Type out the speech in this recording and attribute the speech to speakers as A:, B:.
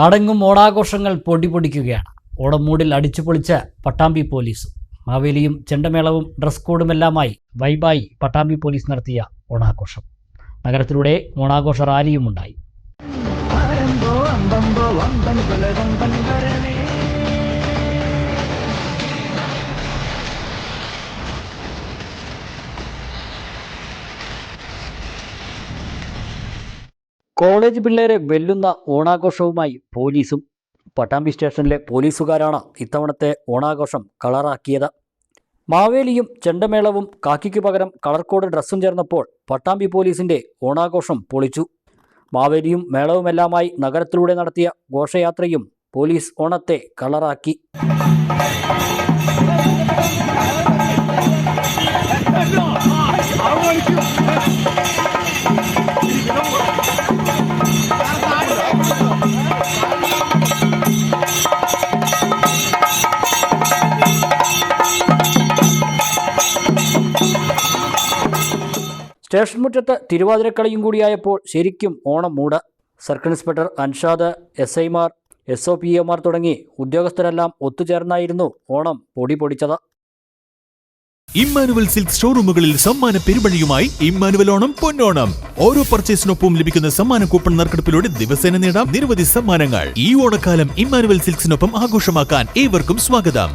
A: നാടെങ്ങും ഓണാഘോഷങ്ങൾ പൊടിപൊടിക്കുകയാണ്. ഓണമൂടിൽ അടിച്ചുപൊളിച്ച പട്ടാമ്പി പോലീസ്. മാവേലിയും ചെണ്ടമേളവും ഡ്രസ് കോഡുമെല്ലാമായി വൈബായി പട്ടാമ്പി പോലീസ് നടത്തിയ ഓണാഘോഷം. നഗരത്തിലൂടെ ഓണാഘോഷ റാലിയും കോളേജ് പിള്ളേരെ വെല്ലുന്ന ഓണാഘോഷവുമായി പോലീസും പട്ടാമ്പി സ്റ്റേഷനിലെ പോലീസുകാരാണ് ഇത്തവണത്തെ ഓണാഘോഷം കളറാക്കിയത്. മാവേലിയും ചെണ്ടമേളവും കാക്കിക്ക് പകരം കളർ കോഡ് ഡ്രസ്സും ചേർന്നപ്പോൾ പട്ടാമ്പി പോലീസിന്റെ ഓണാഘോഷം പൊളിച്ചു. മാവേലിയും മേളവുമെല്ലാമായി നഗരത്തിലൂടെ നടത്തിയ ഘോഷയാത്രയും പോലീസ് ഓണത്തെ കളറാക്കി. സ്റ്റേഷൻ മുറ്റത്ത് തിരുവാതിരക്കളിയും കൂടിയായപ്പോൾ ശരിക്കും Onam mood. Circle inspector Anshad S ഐമാർ S O P എമാർ തുടങ്ങി ഉദ്യോഗസ്ഥരെല്ലാം ഒത്തുചേർന്നായിരുന്നു ഓണം പൊടി പൊടിച്ചത്.
B: ഇമ്മാനുവൽ സിൽക്ക് ഷോറൂമുകളിൽ സമ്മാന പെരുമഴിയുമായി ഇമ്മാനുവൽ ഓണം പൊന്നോണം. ഓരോ പർച്ചേസിനൊപ്പം ലഭിക്കുന്ന സമ്മാന കൂപ്പൺ നറുക്കെടുപ്പിലൂടെ ദിവസേന നേടാം നിരവധി സമ്മാനങ്ങൾ. ഈ ഓണക്കാലം ഇമ്മാനുവൽ സിൽക്സിനൊപ്പം ആഘോഷമാക്കാൻ ഏവർക്കും സ്വാഗതം.